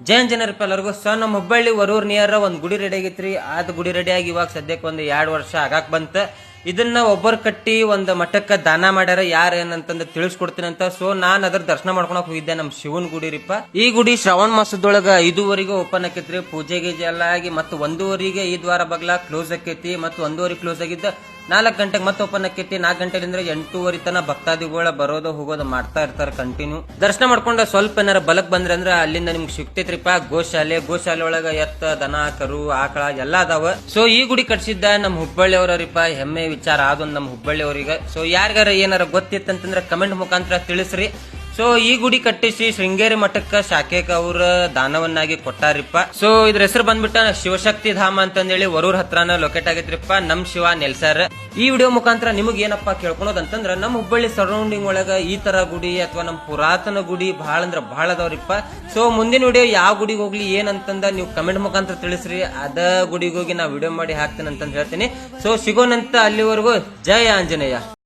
ಜೈನ್ ಜನರಪ್ಪ ಎಲ್ಲರಿಗೂ ಸೊ ನಮ್ಮ ಹುಬ್ಬಳ್ಳಿ ವರೂರ್ ನಿಯರ್ ಒಂದು ಗುಡಿ ರೆಡಿ ರೀ ಅದು ಗುಡಿ ರೆಡಿ ಆಗಿ ಇವಾಗ ಸದ್ಯಕ್ಕೆ ಒಂದು ಎರಡು ವರ್ಷ ಆಗಾಕ್ ಬಂತ. ಇದನ್ನ ಒಬ್ಬರು ಕಟ್ಟಿ ಒಂದು ಮಠಕ್ಕೆ ದಾನ ಮಾಡ್ಯಾರ, ಯಾರ ಏನಂತ ತಿಳಿಸ್ಕೊಡ್ತೀನಿ ಅಂತ. ಸೊ ನಾನು ಅದ್ರ ದರ್ಶನ ಮಾಡ್ಕೊಳಕ್ ಹೋಗಿದ್ದೆ ನಮ್ಮ ಶಿವನ್ ಗುಡಿ ರೀಪ ಈ ಗುಡಿ ಶ್ರಾವಣ ಮಾಸದೊಳಗ ಐದುವರೆಗೆ ಓಪನ್ ಆಕೈತ್ರಿ. ಪೂಜೆ ಗೀಜೆ ಎಲ್ಲ ಆಗಿ ಮತ್ತು ಒಂದೂವರೆಗೆ ಈ ದ್ವಾರ ಬಗ್ಲ ಕ್ಲೋಸ್ ಆಕೈತಿ. ಮತ್ತು ಒಂದೂವರೆ ಕ್ಲೋಸ್ ಆಗಿದ್ದ ನಾಲ್ಕು ಗಂಟೆಗೆ ಮತ್ತೆ ಓಪನ್ ಆಕೈತಿ. ನಾಲ್ಕು ಗಂಟೆಲಿಂದ ಎಂಟೂವರೆ ತನ ಭಕ್ತಾದಿಗಳ ಬರೋದು ಹೋಗೋದು ಮಾಡ್ತಾ ಇರ್ತಾರ ಕಂಟಿನ್ಯೂ ದರ್ಶನ ಮಾಡ್ಕೊಂಡ ಸ್ವಲ್ಪ ಏನಾರ ಬಲಕ್ ಬಂದ್ರೆ ಅಂದ್ರೆ ಅಲ್ಲಿಂದ ನಿಮ್ಗೆ ಸಿಗ್ತೈತ್ರಿಪ್ಪ. ಗೋಶಾಲೆ ಗೋಶಾಲೆ ಒಳಗ ಎತ್ತ, ದನ, ಕರು, ಆಕಳ ಎಲ್ಲಾ ಅದಾವ. ಸೊ ಈ ಗುಡಿ ಕಟ್ಸಿದ್ದ ನಮ್ಮ ಹುಬ್ಬಳ್ಳಿ ಅವರಿಪ್ಪ ಹೆಮ್ಮೆ ವಿಚಾರ ಅದೊಂದು ನಮ್ಮ ಹುಬ್ಬಳ್ಳಿ ಅವರಿಗೆ ಸೊ ಯಾರಿಗಾರ ಏನಾರ ಗೊತ್ತಿತ್ತಂತಂದ್ರೆ ಕಮೆಂಟ್ ಮುಖಾಂತರ ತಿಳಿಸ್ರಿ. ಸೊ ಈ ಗುಡಿ ಕಟ್ಟಿಸಿ ಶೃಂಗೇರಿ ಮಠಕ್ಕ ಶಾಖೇಕ್ ಅವ್ರ ದಾನವನ್ನಾಗಿ ಕೊಟ್ಟಾರಿಪ್ಪ. ಸೊ ಇದ್ರ ಹೆಸರು ಬಂದ್ಬಿಟ್ಟ ಶಿವಶಕ್ತಿ ಧಾಮ ಅಂತಂದೇಳಿ ವರೂರ್ ಹತ್ರನ ಲೊಕೇಟ್ ಆಗೈತ್ರಿಪ್ಪ ನಮ್ ಶಿವ ನೆಲ್ಸರ್ ಈ ವಿಡಿಯೋ ಮುಖಾಂತರ ನಿಮಗ್ ಏನಪ್ಪಾ ಕೇಳ್ಕೊಳೋದಂತಂದ್ರ ನಮ್ ಹುಬ್ಬಳ್ಳಿ ಸರೌಂಡಿಂಗ್ ಒಳಗ ಈ ತರ ಗುಡಿ ಅಥವಾ ನಮ್ ಪುರಾತನ ಗುಡಿ ಬಹಳ ಅಂದ್ರ ಬಹಳ ಅದಾವ್ರಿಪ್ಪ. ಸೊ ಮುಂದಿನ ವಿಡಿಯೋ ಯಾವ ಗುಡಿಗೆ ಹೋಗ್ಲಿ, ಏನಂತಂದ ನೀವು ಕಮೆಂಟ್ ಮುಖಾಂತರ ತಿಳಿಸ್ರಿ. ಅದ ಗುಡಿಗೆ ಹೋಗಿ ನಾ ವಿಡಿಯೋ ಮಾಡಿ ಹಾಕ್ತೇನೆ ಅಂತಂದ್ ಹೇಳ್ತೀನಿ. ಸೊ ಸಿಗೋನಂತ ಅಲ್ಲಿವರೆಗೂ ಜಯ ಆಂಜನೇಯ.